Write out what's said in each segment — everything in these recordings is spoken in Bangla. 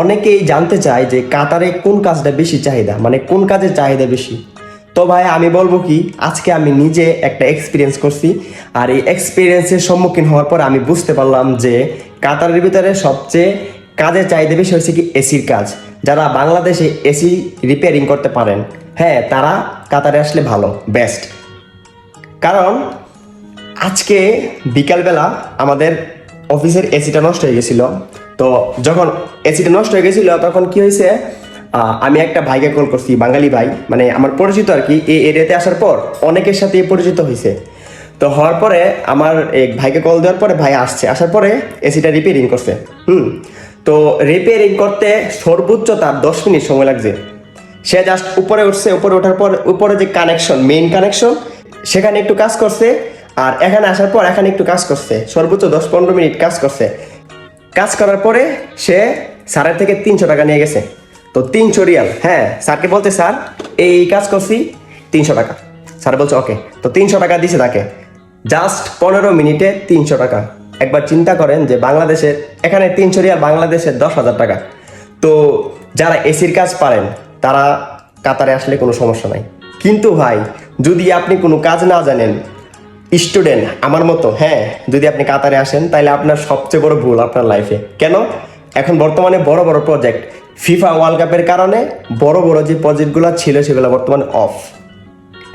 অনেকেই জানতে চায় যে কাতারে কোন কাজটা বেশি চাহিদা মানে কোন কাজের চাহিদা বেশি। তো ভাই, আমি বলব কি, আজকে আমি নিজে একটা এক্সপিরিয়েন্স করছি, আর এই এক্সপিরিয়েন্সের সম্মুখীন হওয়ার পর আমি বুঝতে পারলাম যে কাতারের ভিতরে সবচেয়ে কাজের চাহিদা বেশি হচ্ছে কি এসির কাজ। যারা বাংলাদেশে এসি রিপেয়ারিং করতে পারেন হ্যাঁ তারা কাতারে আসলে ভালো বেস্ট কারণ আজকে বিকালবেলা আমাদের অফিসের এসিটা নষ্ট হয়ে গেছিল। তো যখন এসিটা নষ্ট হয়ে গেছিল, তখন কি হয়েছে আমি একটা ভাইকে কল করছি, বাঙালি ভাই মানে আমার পরিচিত আর কি, এই এরিয়াতে আসার পর অনেকের সাথে পরিচিত হয়েছে। তো হওয়ার পরে আমার এক ভাইকে কল দেওয়ার পরে ভাই আসছে, আসার পরে এসিটা রিপেয়ারিং করছে। হুম, তো রিপেয়ারিং করতে সর্বোচ্চ তার দশ মিনিট সময় লাগছে। সে জাস্ট উপরে উঠছে, উপরে ওঠার পর, উপরে যে কানেকশন মেইন কানেকশন সেখানে একটু কাজ করছে আর এখানে আসার পর এখানে একটু কাজ করছে। সর্বোচ্চ দশ পনেরো মিনিট কাজ করছে। কাজ করার পরে সে স্যারের থেকে তিনশো টাকা নিয়ে গেছে। তো তিনশো রিয়াল। হ্যাঁ স্যারকে বলতে, স্যার, এই কাজ করছি তিনশো টাকা। স্যার বলছে, ওকে। তো তিনশো টাকা দিছে তাকে। জাস্ট পনেরো মিনিটে তিনশো টাকা। একবার চিন্তা করেন যে বাংলাদেশের, এখানে তিনশো রিয়াল বাংলাদেশের দশ হাজার টাকা। তো যারা এসির কাজ পারেন, তারা কাতারে আসলে কোনো সমস্যা নাই। কিন্তু ভাই, যদি আপনি কোনো কাজ না জানেন স্টুডেন্ট, আমার মতো হ্যাঁ যদি আপনি কাতারে আসেন তাহলে আপনার সবচেয়ে বড় ভুল আপনার লাইফে কেন? এখন বর্তমানে বড় বড় প্রজেক্ট ফিফা ওয়ার্ল্ড কাপের কারণে বড় বড় যে প্রজেক্টগুলো ছিল, সেগুলো বর্তমানে অফ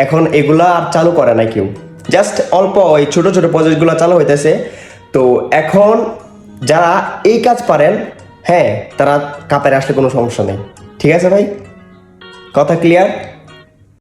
এখন এগুলা আর চালু করে না কেউ। জাস্ট অল্প ওই ছোট ছোট প্রজেক্টগুলো চালু হইতেছে। তো এখন যারা এই কাজ পারেন হ্যাঁ তারা কাতারে আসলে কোনো সমস্যা নেই। ঠিক আছে ভাই? কথা ক্লিয়ার